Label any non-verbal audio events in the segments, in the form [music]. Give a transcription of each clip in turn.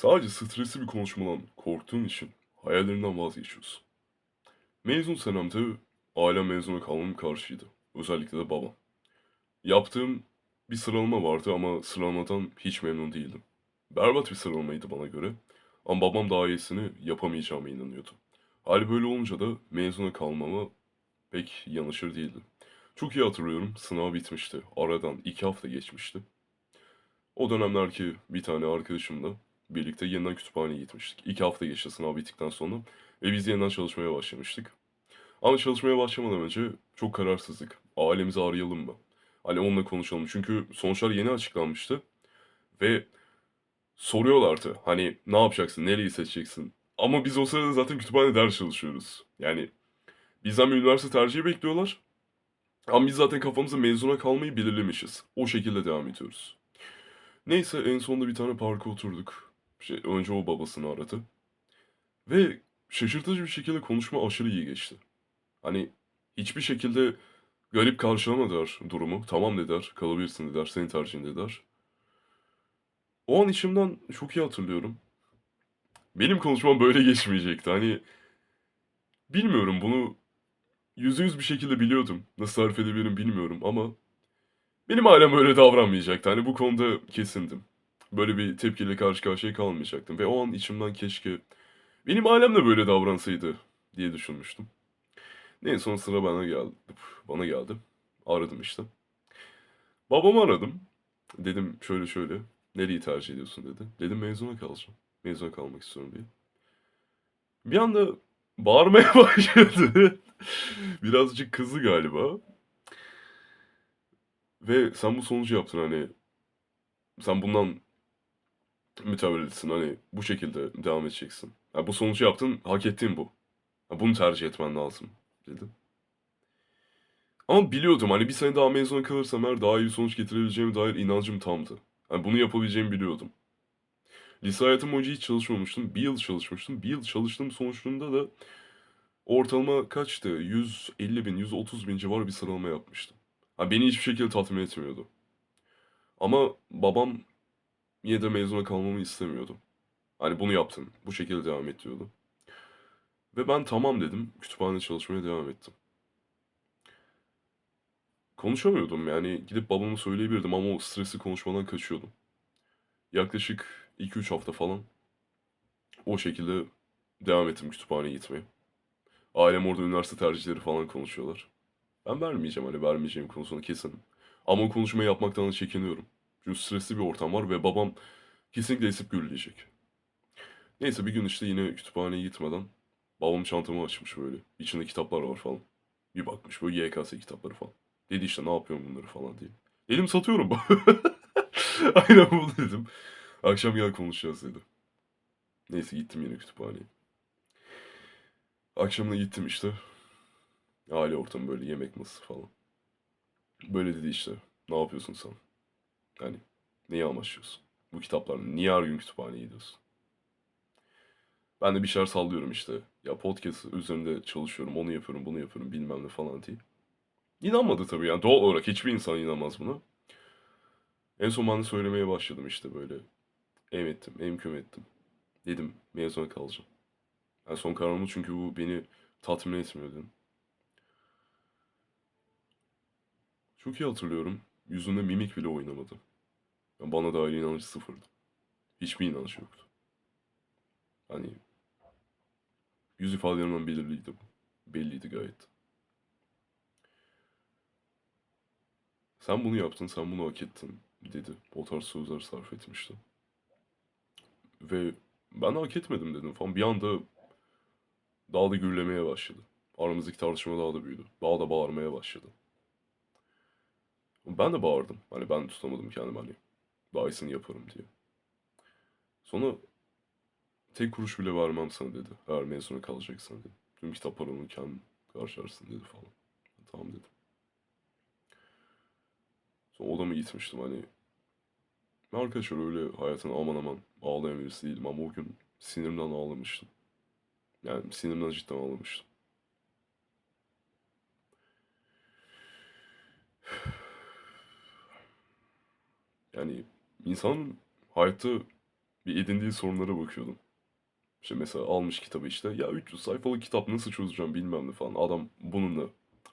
Sadece stresli bir konuşmadan korktuğun için hayallerinden vazgeçiyorsun. Mezun senemde ailem mezuna kalmam karşıydı. Özellikle de babam. Yaptığım bir sıralama vardı ama sıralamadan hiç memnun değildim. Berbat bir sıralamaydı bana göre. Ama babam daha iyisini yapamayacağıma inanıyordu. Hali böyle olunca da mezuna kalmama pek yanaşır değildim. Çok iyi hatırlıyorum. Sınav bitmişti. Aradan iki hafta geçmişti. O dönemler ki bir tane arkadaşımla birlikte yeniden kütüphaneye gitmiştik. İki hafta geçti sınav bittikten sonra ve biz yeniden çalışmaya başlamıştık. Ama çalışmaya başlamadan önce çok kararsızlık. Ailemizi arayalım mı? Hani onunla konuşalım. Çünkü sonuçlar yeni açıklanmıştı. Ve soruyorlardı. Hani ne yapacaksın? Nereyi seçeceksin? Ama biz o sırada zaten kütüphane ders çalışıyoruz. Yani bizden bir üniversite tercihi bekliyorlar. Ama biz zaten kafamızda mezuna kalmayı belirlemişiz. O şekilde devam ediyoruz. Neyse en sonunda bir tane parka oturduk. Şey, önce o babasını aradı. Ve şaşırtıcı bir şekilde konuşma aşırı iyi geçti. Hani hiçbir şekilde garip karşılamadılar durumu. Tamam dediler, kalabilirsin dediler, senin tercihin dediler. O an içimden çok iyi hatırlıyorum. Benim konuşmam böyle [laughs] geçmeyecekti. Hani bilmiyorum bunu yüzde yüz bir şekilde biliyordum. Nasıl tarif edebilirim bilmiyorum ama benim ailem öyle davranmayacaktı. Hani bu konuda kesindim. Böyle bir tepkiyle karşı karşıya kalmayacaktım. Ve o an içimden keşke benim ailem de böyle davransaydı diye düşünmüştüm. Neyse son sıra bana geldi. Bana geldi. Aradım işte. Babamı aradım. Dedim şöyle şöyle. Nereyi tercih ediyorsun dedi. Dedim mezuna kalacağım. Mezuna kalmak istiyorum diye. Bir anda bağırmaya [laughs] başladı. Birazcık kızdı galiba. Ve sen bu sonucu yaptın hani. Sen bundan mütevellisin hani bu şekilde devam edeceksin. Yani bu sonucu yaptın, hak ettiğin bu. Ya bunu tercih etmen lazım dedi. Ama biliyordum hani bir sene daha mezuna kalırsam eğer daha iyi bir sonuç getirebileceğime dair inancım tamdı. Yani bunu yapabileceğimi biliyordum. Lise hayatım boyunca hiç çalışmamıştım. Bir yıl çalışmıştım. Bir yıl çalıştığım sonuçluğunda da ortalama kaçtı? 150 bin, 130 bin civarı bir sıralama yapmıştım. Ha, beni hiçbir şekilde tatmin etmiyordu. Ama babam yine de mezuna kalmamı istemiyordu. Hani bunu yaptın, bu şekilde devam et diyordu. Ve ben tamam dedim, kütüphanede çalışmaya devam ettim. Konuşamıyordum yani gidip babama söyleyebilirdim ama o stresli konuşmadan kaçıyordum. Yaklaşık 2-3 hafta falan o şekilde devam ettim kütüphaneye gitmeye. Ailem orada üniversite tercihleri falan konuşuyorlar. Ben vermeyeceğim hani vermeyeceğim konusunu kesin. Ama o konuşmayı yapmaktan da çekiniyorum. Çünkü stresli bir ortam var ve babam kesinlikle esip gürleyecek. Neyse bir gün işte yine kütüphaneye gitmeden babam çantamı açmış böyle. İçinde kitaplar var falan. Bir bakmış böyle YKS kitapları falan. Dedi işte ne yapıyorum bunları falan diye. Dedim satıyorum. [laughs] Aynen bunu dedim. Akşam gel konuşacağız dedi. Neyse gittim yine kütüphaneye. Akşamına gittim işte. Aile ortamı böyle yemek masası falan. Böyle dedi işte. Ne yapıyorsun sen? Hani neyi amaçlıyorsun? Bu kitaplarla niye her gün kütüphaneye gidiyorsun? Ben de bir şeyler sallıyorum işte. Ya podcast üzerinde çalışıyorum, onu yapıyorum, bunu yapıyorum bilmem ne falan diye. İnanmadı tabii yani doğal olarak hiçbir insan inanmaz buna. En son ben de söylemeye başladım işte böyle. Em ettim, em küm ettim. Dedim mezuna kalacağım. Yani son kararımı çünkü bu beni tatmin etmiyor dedim. Çok iyi hatırlıyorum. Yüzünde mimik bile oynamadı. Bana dair inancı sıfırdı. Hiçbir inancı yoktu. Hani yüz ifadelerimden belirliydi bu. Belliydi gayet. Sen bunu yaptın, sen bunu hak ettin dedi. O tarz sözler sarf etmişti. Ve ben hak etmedim dedim falan. Bir anda daha da gürlemeye başladı. Aramızdaki tartışma daha da büyüdü. Daha da bağırmaya başladı. Ben de bağırdım. Hani ben tutamadım kendimi hani. Daha iyisini yaparım diye. Sonra tek kuruş bile vermem sana dedi. Eğer mezuna kalacaksan dedi. Tüm kitap paranı kendin karşılarsın dedi falan. Tamam dedim. Sonra odama gitmiştim hani. Arkadaşlar öyle hayatına aman aman ağlayan birisi değilim ama o gün sinirimden ağlamıştım. Yani sinirimden cidden ağlamıştım. [sighs] Yani insanın hayatta bir edindiği sorunlara bakıyordum. İşte mesela almış kitabı işte. Ya 300 sayfalık kitap nasıl çözeceğim bilmem ne falan. Adam bununla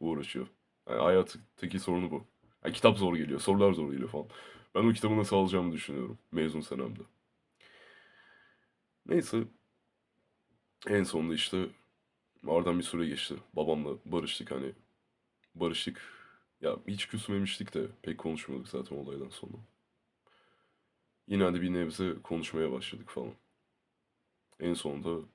uğraşıyor. Yani hayattaki sorunu bu. Yani kitap zor geliyor, sorular zor geliyor falan. Ben o kitabı nasıl alacağımı düşünüyorum mezun senemde. Neyse. En sonunda işte aradan bir süre geçti. Babamla barıştık hani. Barıştık. Ya hiç küsmemiştik de pek konuşmuyorduk zaten olaydan sonra. Yine de bir nebze konuşmaya başladık falan. En sonunda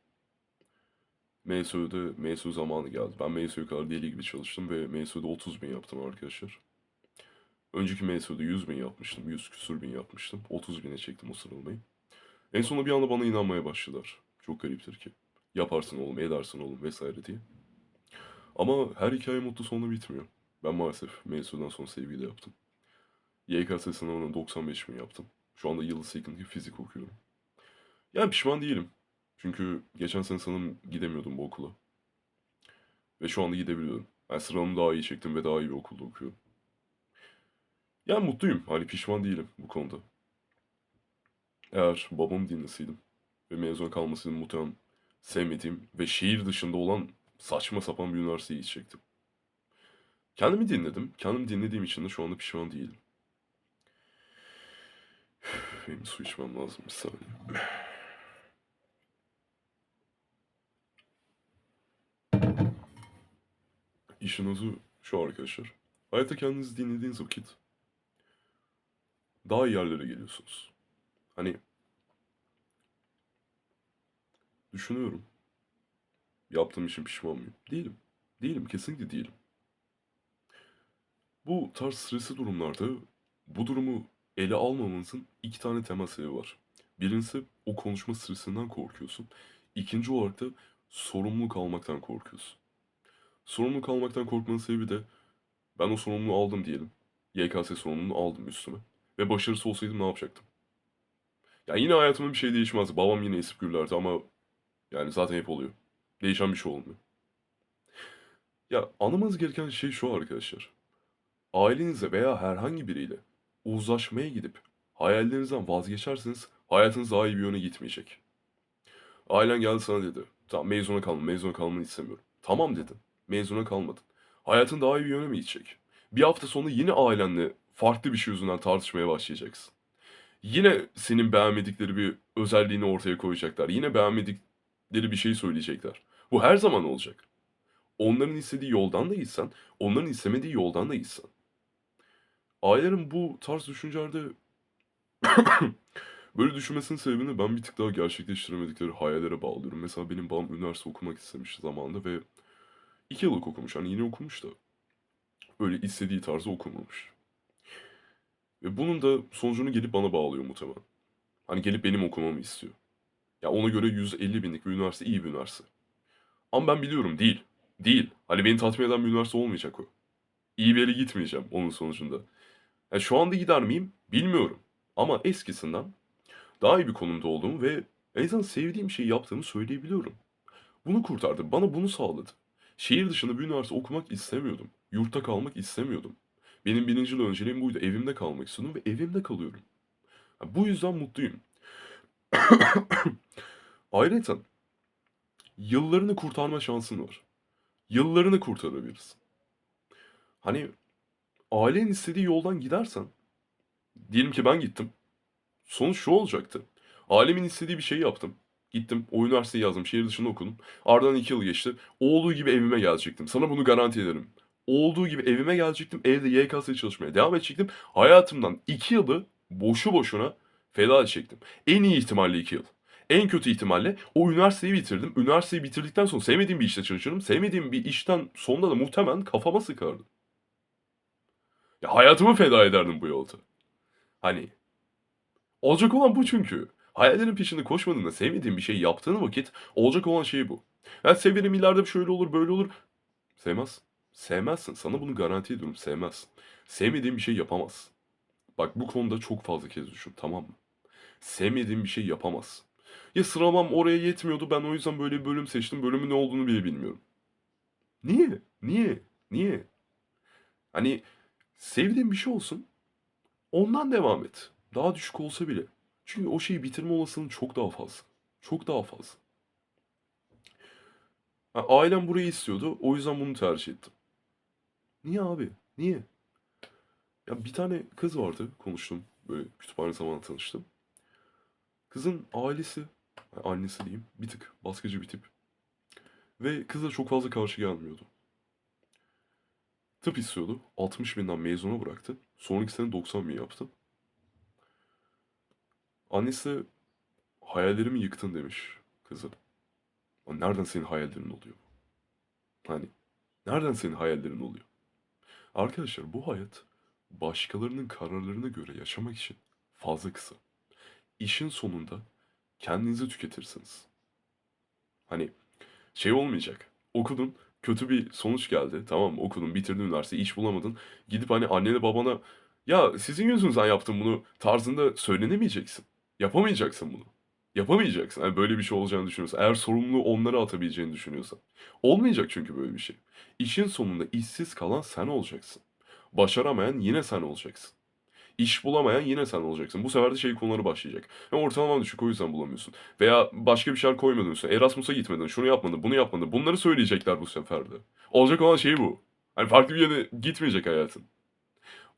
MSÖ'de MSÖ zamanı geldi. Ben MSÖ'ye kadar deli gibi çalıştım ve MSÖ'de 30 bin yaptım arkadaşlar. Önceki MSÖ'de 100 bin yapmıştım. 100 küsür bin yapmıştım. 30 bine çektim o sıralamayı. En sonunda bir anda bana inanmaya başladılar. Çok gariptir ki. Yaparsın oğlum, edersin oğlum vesaire diye. Ama her hikaye mutlu sonla bitmiyor. Ben maalesef MSU'dan sonra sevgili yaptım. YKS sınavına 95 bin yaptım. Şu anda yıldız teknik fizik okuyorum. Yani pişman değilim. Çünkü geçen sene sanırım gidemiyordum bu okula. Ve şu anda gidebiliyorum. Yani sıramı daha iyi çektim ve daha iyi bir okulda okuyorum. Yani mutluyum. Hani pişman değilim bu konuda. Eğer babamı dinleseydim ve mezun kalmasaydım muhtemelen sevmediğim ve şehir dışında olan saçma sapan bir üniversiteye gidecektim. Kendimi dinledim. Kendimi dinlediğim için de şu anda pişman değilim. Benim su içmem lazım bir saniye. İşin azı şu arkadaşlar. Hayatta kendinizi dinlediğiniz vakit daha iyi yerlere geliyorsunuz. Hani düşünüyorum. Yaptığım için pişman mıyım? Değilim. Değilim. Kesinlikle değilim. Bu tarz stresli durumlarda bu durumu ele almamanızın iki tane temel sebebi var. Birincisi o konuşma stresinden korkuyorsun. İkinci olarak da sorumluluk almaktan korkuyorsun. Sorumluluk almaktan korkmanın sebebi de ben o sorumluluğu aldım diyelim. YKS sorumluluğunu aldım üstüme. Ve başarısız olsaydım ne yapacaktım? Ya yine hayatımda bir şey değişmezdi. Babam yine esip gürlerdi ama yani zaten hep oluyor. Değişen bir şey olmuyor. Ya anlamanız gereken şey şu arkadaşlar. Ailenizle veya herhangi biriyle uzlaşmaya gidip hayallerinizden vazgeçerseniz hayatınız daha iyi bir yöne gitmeyecek. Ailen geldi sana dedi. Tamam mezuna kalma, mezuna kalmanı istemiyorum. Tamam dedin. Mezuna kalmadın. Hayatın daha iyi bir yöne mi gidecek? Bir hafta sonra yine ailenle farklı bir şey yüzünden tartışmaya başlayacaksın. Yine senin beğenmedikleri bir özelliğini ortaya koyacaklar. Yine beğenmedikleri bir şey söyleyecekler. Bu her zaman olacak. Onların istediği yoldan da gitsen, onların istemediği yoldan da gitsen. Ailelerin bu tarz düşüncelerde [coughs] böyle düşünmesinin sebebini ben bir tık daha gerçekleştiremedikleri hayallere bağlıyorum. Mesela benim babam üniversite okumak istemişti zamanında ve iki yıllık okumuş. Hani yine okumuş da öyle istediği tarzda okumamış. Ve bunun da sonucunu gelip bana bağlıyor muhtemelen. Hani gelip benim okumamı istiyor. Ya ona göre 150 binlik bir üniversite iyi bir üniversite. Ama ben biliyorum değil. Değil. Hani beni tatmin eden bir üniversite olmayacak o. İyi bir yere gitmeyeceğim onun sonucunda. Yani şu anda gider miyim? Bilmiyorum. Ama eskisinden daha iyi bir konumda olduğumu ve en azından sevdiğim şeyi yaptığımı söyleyebiliyorum. Bunu kurtardı. Bana bunu sağladı. Şehir dışında bir üniversite okumak istemiyordum. Yurtta kalmak istemiyordum. Benim birinci önceliğim buydu. Evimde kalmak istiyordum ve evimde kalıyorum. Yani bu yüzden mutluyum. [coughs] Ayrıca yıllarını kurtarma şansın var. Yıllarını kurtarabilirsin. Hani ailenin istediği yoldan gidersen, diyelim ki ben gittim. Sonuç şu olacaktı. Ailemin istediği bir şeyi yaptım. Gittim, o üniversiteyi yazdım, şehir dışında okudum. Ardından iki yıl geçti. Olduğu gibi evime gelecektim. Sana bunu garanti ederim. Olduğu gibi evime gelecektim. Evde YKS'ye çalışmaya devam edecektim. Hayatımdan iki yılı boşu boşuna feda edecektim. En iyi ihtimalle iki yıl. En kötü ihtimalle o üniversiteyi bitirdim. Üniversiteyi bitirdikten sonra sevmediğim bir işte çalışırım. Sevmediğim bir işten sonunda da muhtemelen kafama sıkardım. Ya hayatımı feda ederdim bu yolda. Hani olacak olan bu çünkü. Hayallerin peşinde koşmadığında sevmediğin bir şey yaptığın vakit olacak olan şey bu. Yani severim ileride şöyle olur böyle olur. Sevmez. Sevmezsin. Sana bunu garanti ediyorum. Sevmez. Sevmediğin bir şey yapamaz. Bak bu konuda çok fazla kez düşün tamam mı? Sevmediğin bir şey yapamaz. Ya sıralamam oraya yetmiyordu ben o yüzden böyle bir bölüm seçtim. Bölümün ne olduğunu bile bilmiyorum. Niye? Niye? Niye? Hani sevdiğin bir şey olsun. Ondan devam et. Daha düşük olsa bile. Çünkü o şeyi bitirme olasılığın çok daha fazla. Çok daha fazla. Ha, ailem burayı istiyordu. O yüzden bunu tercih ettim. Niye abi? Niye? Ya bir tane kız vardı. Konuştum. Böyle kütüphane zamanı tanıştım. Kızın ailesi, yani annesi diyeyim, bir tık baskıcı bir tip. Ve kız da çok fazla karşı gelmiyordu. Tıp istiyordu. 60 binden mezuna bıraktı. Sonraki sene 90 bin yaptı. Annesi hayallerimi yıktın demiş kızı. Nereden senin hayallerin oluyor? Hani nereden senin hayallerin oluyor? Arkadaşlar bu hayat başkalarının kararlarına göre yaşamak için fazla kısa. İşin sonunda kendinizi tüketirsiniz. Hani şey olmayacak. Okudun, kötü bir sonuç geldi. Tamam? Okudun, bitirdin üniversite, iş bulamadın. Gidip hani annene babana ya sizin yüzünüzden yaptım bunu tarzında söylenemeyeceksin. Yapamayacaksın bunu. Yapamayacaksın. Yani böyle bir şey olacağını düşünüyorsan. Eğer sorumluluğu onlara atabileceğini düşünüyorsan. Olmayacak çünkü böyle bir şey. İşin sonunda işsiz kalan sen olacaksın. Başaramayan yine sen olacaksın. İş bulamayan yine sen olacaksın. Bu sefer de şey konuları başlayacak. Ya ortalaman düşük o yüzden bulamıyorsun. Veya başka bir şeyler koymadın üstüne. Erasmus'a gitmedin, şunu yapmadın, bunu yapmadın. Bunları söyleyecekler bu sefer de. Olacak olan şey bu. Hani farklı bir yere gitmeyecek hayatın.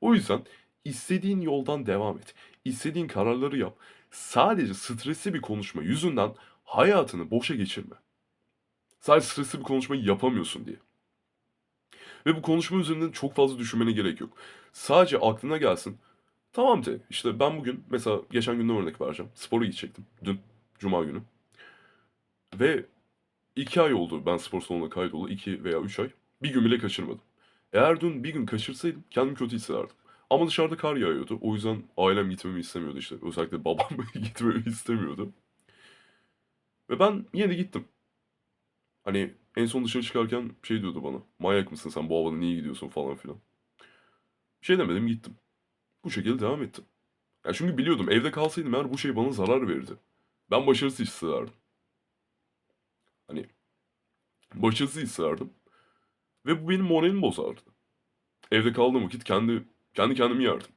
O yüzden istediğin yoldan devam et. İstediğin kararları yap. Sadece stresli bir konuşma yüzünden hayatını boşa geçirme. Sadece stresli bir konuşmayı yapamıyorsun diye. Ve bu konuşma üzerinden çok fazla düşünmene gerek yok. Sadece aklına gelsin. Tamam de işte ben bugün mesela geçen günden örnek vereceğim. Spora gidecektim dün cuma günü. Ve iki ay oldu ben spor salonuna kaydolu. iki veya üç ay. Bir gün bile kaçırmadım. Eğer dün bir gün kaçırsaydım kendimi kötü hissederdim. Ama dışarıda kar yağıyordu. O yüzden ailem gitmemi istemiyordu işte. Özellikle babam [laughs] gitmemi istemiyordu. Ve ben yine de gittim. Hani en son dışarı çıkarken şey diyordu bana. Manyak mısın sen bu havada niye gidiyorsun falan filan. Bir şey demedim gittim. Bu şekilde devam ettim. Ya çünkü biliyordum evde kalsaydım eğer bu şey bana zarar verirdi. Ben başarısız hissederdim. Hani başarısız hissederdim. Ve bu benim moralimi bozardı. Evde kaldığım vakit kendi kendi kendimi yerdim.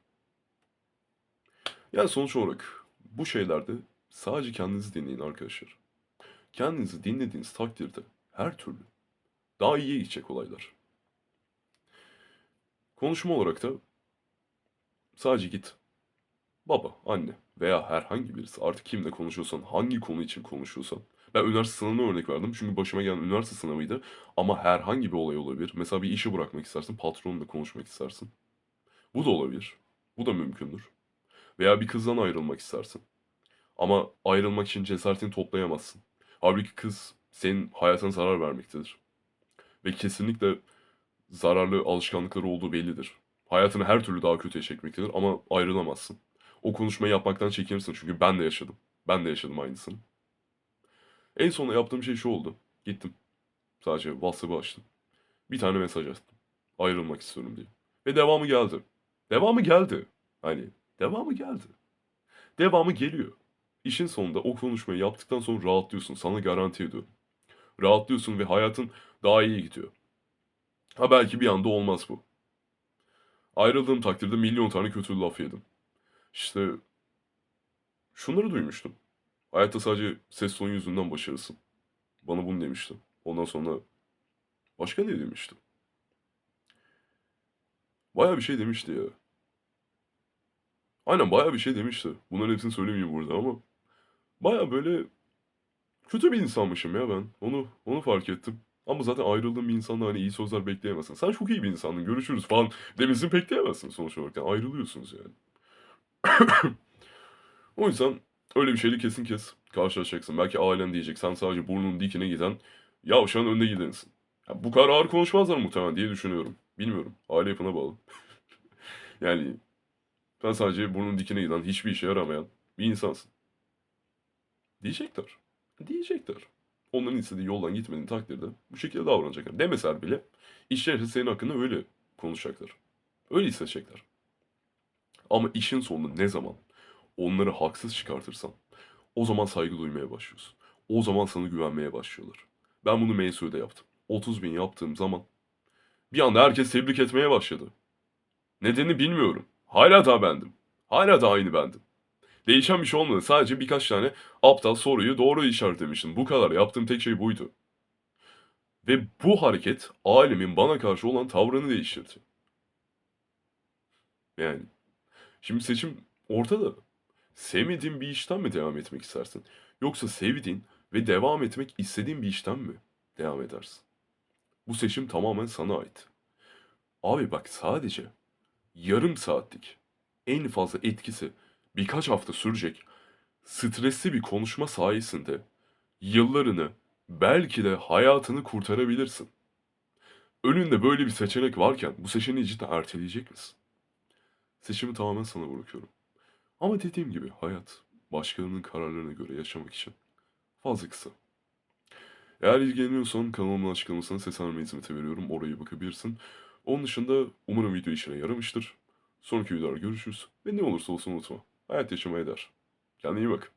Yani sonuç olarak bu şeylerde sadece kendinizi dinleyin arkadaşlar. Kendinizi dinlediğiniz takdirde her türlü daha iyiye gidecek olaylar. Konuşma olarak da sadece git. Baba, anne veya herhangi birisi artık kimle konuşuyorsan, hangi konu için konuşuyorsan. Ben üniversite sınavına örnek verdim çünkü başıma gelen üniversite sınavıydı. Ama herhangi bir olay olabilir. Mesela bir işi bırakmak istersin, patronunla konuşmak istersin. Bu da olabilir. Bu da mümkündür. Veya bir kızdan ayrılmak istersin. Ama ayrılmak için cesaretini toplayamazsın. Halbuki kız senin hayatına zarar vermektedir. Ve kesinlikle zararlı alışkanlıkları olduğu bellidir. Hayatını her türlü daha kötüye çekmektedir ama ayrılamazsın. O konuşmayı yapmaktan çekinirsin çünkü ben de yaşadım. Ben de yaşadım aynısını. En sonunda yaptığım şey şu oldu. Gittim. Sadece WhatsApp'ı açtım. Bir tane mesaj attım. Ayrılmak istiyorum diye. Ve devamı geldi. Devamı geldi. Hani devamı geldi. Devamı geliyor. İşin sonunda o konuşmayı yaptıktan sonra rahatlıyorsun. Sana garanti ediyorum. Rahatlıyorsun ve hayatın daha iyi gidiyor. Ha belki bir anda olmaz bu. Ayrıldığım takdirde milyon tane kötü laf yedim. İşte şunları duymuştum. Hayatta sadece ses tonu yüzünden başarısın. Bana bunu demişti. Ondan sonra başka ne demişti? Baya bir şey demişti ya. Aynen baya bir şey demişti. Bunların hepsini söylemeyeyim burada ama. Baya böyle kötü bir insanmışım ya ben. Onu onu fark ettim. Ama zaten ayrıldığım bir insanla hani iyi sözler bekleyemezsin. Sen çok iyi bir insandın görüşürüz falan demesini bekleyemezsin sonuç olarak. Yani ayrılıyorsunuz yani. [coughs] O yüzden öyle bir şeyle kesin kes karşılaşacaksın. Belki ailen diyecek sen sadece burnunun dikine giden yavşağın önde gidensin. Ya bu kadar ağır konuşmazlar muhtemelen diye düşünüyorum. Bilmiyorum. Aile yapına bağlı. [laughs] yani sen sadece burnunun dikine giden hiçbir işe yaramayan bir insansın. Diyecekler. Diyecekler. Onların istediği yoldan gitmediğin takdirde bu şekilde davranacaklar. Demeser bile içlerinde senin hakkında öyle konuşacaklar. Öyle hissedecekler. Ama işin sonunda ne zaman onları haksız çıkartırsan o zaman saygı duymaya başlıyorsun. O zaman sana güvenmeye başlıyorlar. Ben bunu MSU'da yaptım. 30 bin yaptığım zaman bir anda herkes tebrik etmeye başladı. Nedenini bilmiyorum. Hala da bendim. Hala da aynı bendim. Değişen bir şey olmadı. Sadece birkaç tane aptal soruyu doğru işaretlemiştim. Bu kadar. Yaptığım tek şey buydu. Ve bu hareket ailemin bana karşı olan tavrını değiştirdi. Yani şimdi seçim ortada. Sevmediğin bir işten mi devam etmek istersin? Yoksa sevdiğin ve devam etmek istediğin bir işten mi devam edersin? Bu seçim tamamen sana ait. Abi bak sadece yarım saatlik en fazla etkisi birkaç hafta sürecek stresli bir konuşma sayesinde yıllarını belki de hayatını kurtarabilirsin. Önünde böyle bir seçenek varken bu seçeneği cidden erteleyecek misin? Seçimi tamamen sana bırakıyorum. Ama dediğim gibi hayat başkalarının kararlarına göre yaşamak için fazla kısa. Eğer ilgileniyorsan kanalımın açıklamasına seslenme hizmeti veriyorum. Oraya bakabilirsin. Onun dışında umarım video işine yaramıştır. Sonraki videolarda görüşürüz. Ve ne olursa olsun unutma. Hayat yaşamaya değer. Kendine iyi bak.